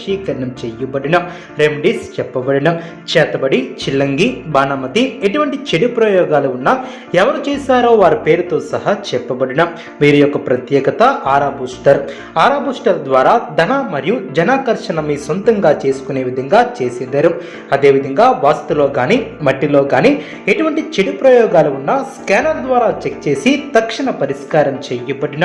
వశీకరణం చేయబడిన రెమెడీస్ చెప్పబడిన చేతబడి చిల్లంగి బాణమతి ఎటువంటి చెడు ప్రయోగాలు ఉన్నా ఎవరు చేశారో వారి పేరుతో సహా చెప్పబడిన. వీరి యొక్క ప్రత్యేకత ఆరా బూస్టర్. ఆరా బూస్టర్ ద్వారా ధన మరియు జనాకర్షణ మీ సొంతంగా చేసుకునే విధంగా చేసేదారు. అదేవిధంగా వాస్తులో కానీ మట్టిలో కానీ ఎటువంటి చెడు ప్రయోగాలు ఉన్నా స్కానర్ ద్వారా చెక్ చేసి తక్షణ పరిష్కారం చేయబడిన.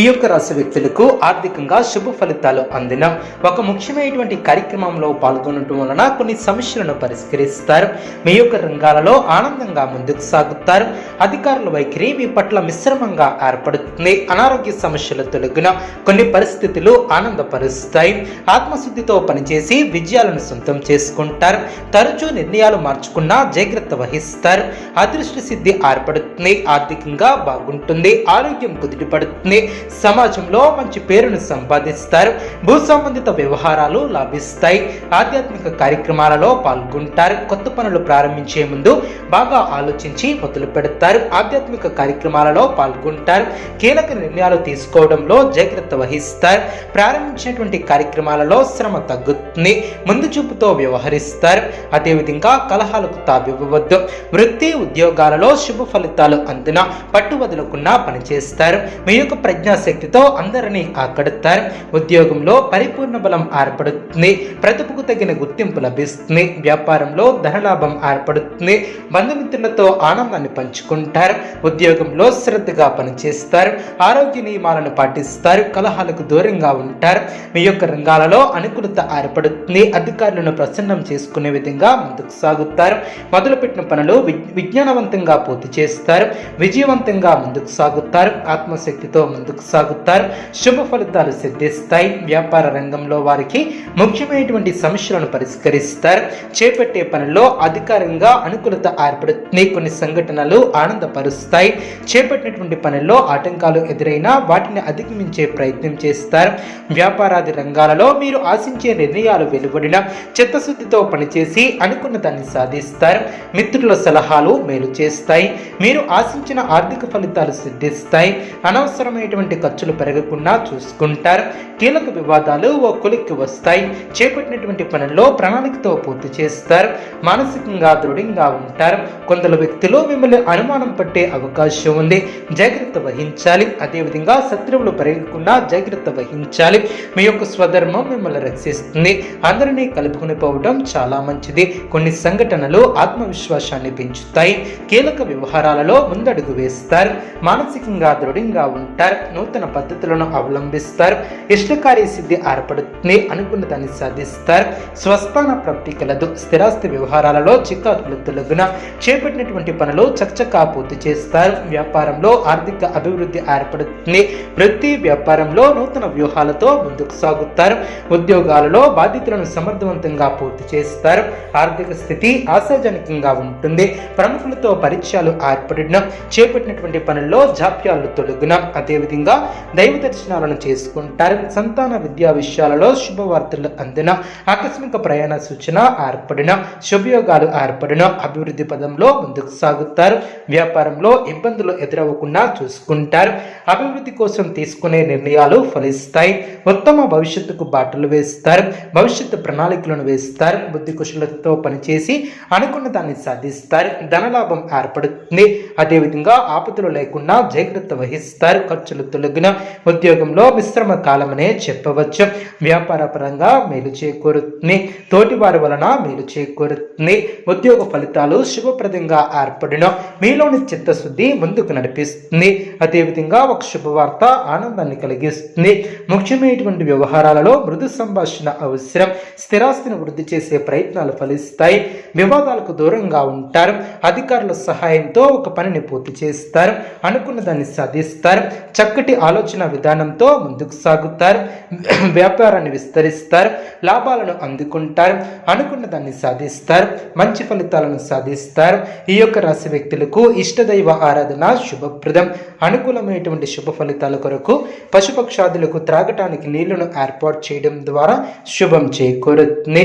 ఈ యొక్క రాశి వ్యక్తులకు ఆర్థికంగా శుభ ఫలితాలు అందిన ఒక ముఖ్యమైనటువంటి కార్యక్రమంలో పాల్గొనడం వలన కొన్ని సమస్యలను పరిష్కరిస్తారు. మీ యొక్క రంగాలలో ఆనందంగా ముందుకు సాగుతారు. అధికారుల వైఖరి మీ పట్ల మిశ్రమంగా ఏర్పడుతుంది. అనారోగ్య సమస్యలు తొలగిన కొన్ని పరిస్థితులు ఆనందపరుస్తాయి. ఆత్మశుద్ధితో పనిచేసి విజయాలను సొంతం చేసుకుంటారు. తరచూ నిర్ణయాలు మార్చుకున్నా జాగ్రత్త వహిస్తారు. అదృష్ట సిద్ధి ఏర్పడుతుంది. ఆర్థికంగా బాగుంటుంది. ఆరోగ్యం కుదిరిపడుతుంది సమాజంలో మంచి పేరును సంపాదిస్తారు. భూ సంబంధిత వ్యవహారాలు లభిస్తాయి. ఆధ్యాత్మిక కార్యక్రమాలలో పాల్గొంటారు. కొత్త పనులు ప్రారంభించే ముందు బాగా ఆలోచించి మొదలు పెడతారు. ఆధ్యాత్మిక కార్యక్రమాలలో పాల్గొంటారు. కీలక నిర్ణయాలు తీసుకోవడంలో జాగ్రత్త వహిస్తారు. ప్రారంభించినటువంటి కార్యక్రమాలలో శ్రమ తగ్గుతుంది. ముందు చూపుతో వ్యవహరిస్తారు. అదేవిధంగా కలహాలకు తావివ్వవద్దు. వృత్తి ఉద్యోగాలలో శుభ ఫలితాలు అందున పట్టు వదలకుండా పనిచేస్తారు. మీ యొక్క ప్రజ్ఞాశక్తితో అందరినీ ఆకడుతారు. ఉద్యోగంలో పరిపూర్ణ బలం ఏర్పడుతుంది. ప్రతిభకు తగిన గుర్తింపు లభిస్తుంది. వ్యాపారంలో ధనలాభం ఏర్పడుతుంది. బంధుమిత్రులతో ఆనందాన్ని పంచుకుంటారు. ఉద్యోగంలో శ్రద్ధగా పనిచేస్తారు. ఆరోగ్య నియమాలను పాటిస్తారు. కలహాలకు దూరంగా ఉంటారు. మీ యొక్క రంగాలలో అనుకూలత ఏర్పడుతుంది. అధికారులను ప్రసన్నం చేసుకునే విధంగా ముందుకు సాగుతారు. మొదలుపెట్టిన పనులు విజ్ఞానవంతంగా పూర్తి చేస్తారు. విజయవంతంగా ముందుకు సాగుతారు. ఆత్మశక్తితో ముందుకు సాగుతారు శుభ ఫలితాలు సిద్ధిస్తాయి. వ్యాపార రంగంలో వారికి ముఖ్యమైనటువంటి సమస్యలను పరిష్కరిస్తారు. చేపట్టే పనిలో అధికారంగా అనుకూలత ఏర్పడుతుంది కొన్ని సంఘటనలు ఆనందపరుస్తాయి. చేపట్టినటువంటి పనుల్లో ఆటంకాలు ఎదురైనా వాటిని అధిగమించే ప్రయత్నం చేస్తారు. వ్యాపారాది రంగాలలో మీరు ఆశించే నిర్ణయాలు వెలువడిన చిత్తశుద్ధితో పనిచేసి అనుకున్న దాన్ని సాధిస్తారు. మిత్రుల సలహాలు మేలు చేస్తాయి. మీరు ఆశించిన ఆర్థిక ఫలితాలు సిద్ధిస్తాయి. అనవసరమైనటువంటి ఖర్చులు పెరగకుండా చూసుకుంటారు. కీలక వివాదాలు ఓ కొలిక్కి వస్తాయి. చేపట్టినటువంటి పనుల్లో ప్రణాళికతో పూర్తి చేస్తారు. మానసికంగా దృఢంగా ఉంటారు. కొందరు వ్యక్తులు మిమ్మల్ని అనుమానం పట్టే అవకాశం ఉంది. జాగ్రత్త వహించాలి. అదేవిధంగా శత్రువులు పెరగకుండా జాగ్రత్త వహించాలి. మీ యొక్క స్వధర్మం మిమ్మల్ని రక్షిస్తుంది. అందరినీ కలుపుకుని పోవడం చాలా మంచిది. కొన్ని సంఘటనలు ఆత్మవిశ్వాసాన్ని పెంచుతాయి. కీలక వ్యవహారాలలో ముందడుగు వేస్తారు. మానసికంగా దృఢంగా ఉంటారు. నూతన పద్ధతులను అవలంబిస్తారు. ఇష్టకార్య సిద్ధి ఏర్పడుతుంది అనుకున్న దాన్ని సాధిస్తారు. స్వస్థాన ప్రాప్తి కలదు. స్థిరాస్తి వ్యవహారాలలో చికాకులు తొలగున చేపట్టినటువంటి పనులు చకచకా పూర్తి చేస్తారు. వ్యాపారంలో ఆర్థిక అభివృద్ధి ఏర్పడుతుంది. వృత్తి వ్యాపారంలో నూతన వ్యూహాలతో ముందుకు సాగుతారు. ఉద్యోగాలలో బాధ్యతలను సమర్థవంతంగా పూర్తి చేస్తారు. ఆర్థిక స్థితి ఆశాజనకంగా ఉంటుంది. ప్రముఖులతో పరిచయాలు ఏర్పడిన చేపట్టినటువంటి పనుల్లో జాప్యాలు తొలగిన. అదేవిధంగా దైవ దర్శనాలను చేసుకుంటారు. సంతాన విద్యా విషయాలలో శుభవార్తలు అందిన ఆకస్మిక ప్రయాణ సూచన ఏర్పడిన శుభయోగాలు ఏర్పడిన అభివృద్ధి పదంలో ముందుకు సాగుతారు. వ్యాపారంలో ఇబ్బందులు ఎదురవ్వకుండా చూసుకుంటారు. అభివృద్ధి కోసం తీసుకునే నిర్ణయాలు ఫలిస్తాయి. ఉత్తమ భవిష్యత్తుకు బాటలు వేస్తారు. భవిష్యత్తు ప్రణాళికలను వేస్తారు. బుద్ధి కుశలతో పనిచేసి అనుకున్న దాన్ని సాధిస్తారు. ధనలాభం ఏర్పడుతుంది. అదేవిధంగా ఆపదలు లేకుండా జాగ్రత్త వహిస్తారు. ఖర్చులు తొలగిన ఉద్యోగంలో మిశ్రమ కాలమనే చెప్పవచ్చు. వ్యాపార పరంగా మేలు చేకూరుతుంది. తోటి వారి వలన మేలు చేకూరుతుంది. ఉద్యోగ ఫలితాలు శుభప్రదంగా ఏర్పడిన. మీలోని చిత్తశుద్ధి ముందుకు నడిపిస్తుంది. అదేవిధంగా ఒక శుభవార్త ఆనందాన్ని కలిగిస్తుంది. ముఖ్యమైనటువంటి వ్యవహారాలలో మృదు సంభాషణ అవసరం. స్థిరాస్తిని వృద్ధి చేసే ప్రయత్నాలు ఫలిస్తాయి. వివాదాలకు దూరంగా ఉంటారు. అధికారుల సహాయంతో ఒక పనిని పూర్తి చేస్తారు. అనుకున్న దాన్ని సాధిస్తారు. చక్కటి చక్కటి ఆలోచన విధానంతో ముందుకు సాగుతారు. వ్యాపారాన్ని విస్తరిస్తారు. లాభాలను అందుకుంటారు. అనుకున్న దాన్ని సాధిస్తారు. మంచి ఫలితాలను సాధిస్తారు. ఈ యొక్క రాశి వ్యక్తులకు ఇష్టదైవ ఆరాధన శుభప్రదం. అనుకూలమైనటువంటి శుభ ఫలితాల కొరకు పశుపక్షాదులకు త్రాగటానికి నీళ్ళను ఏర్పాటు చేయడం ద్వారా శుభం చేకూరుతుంది.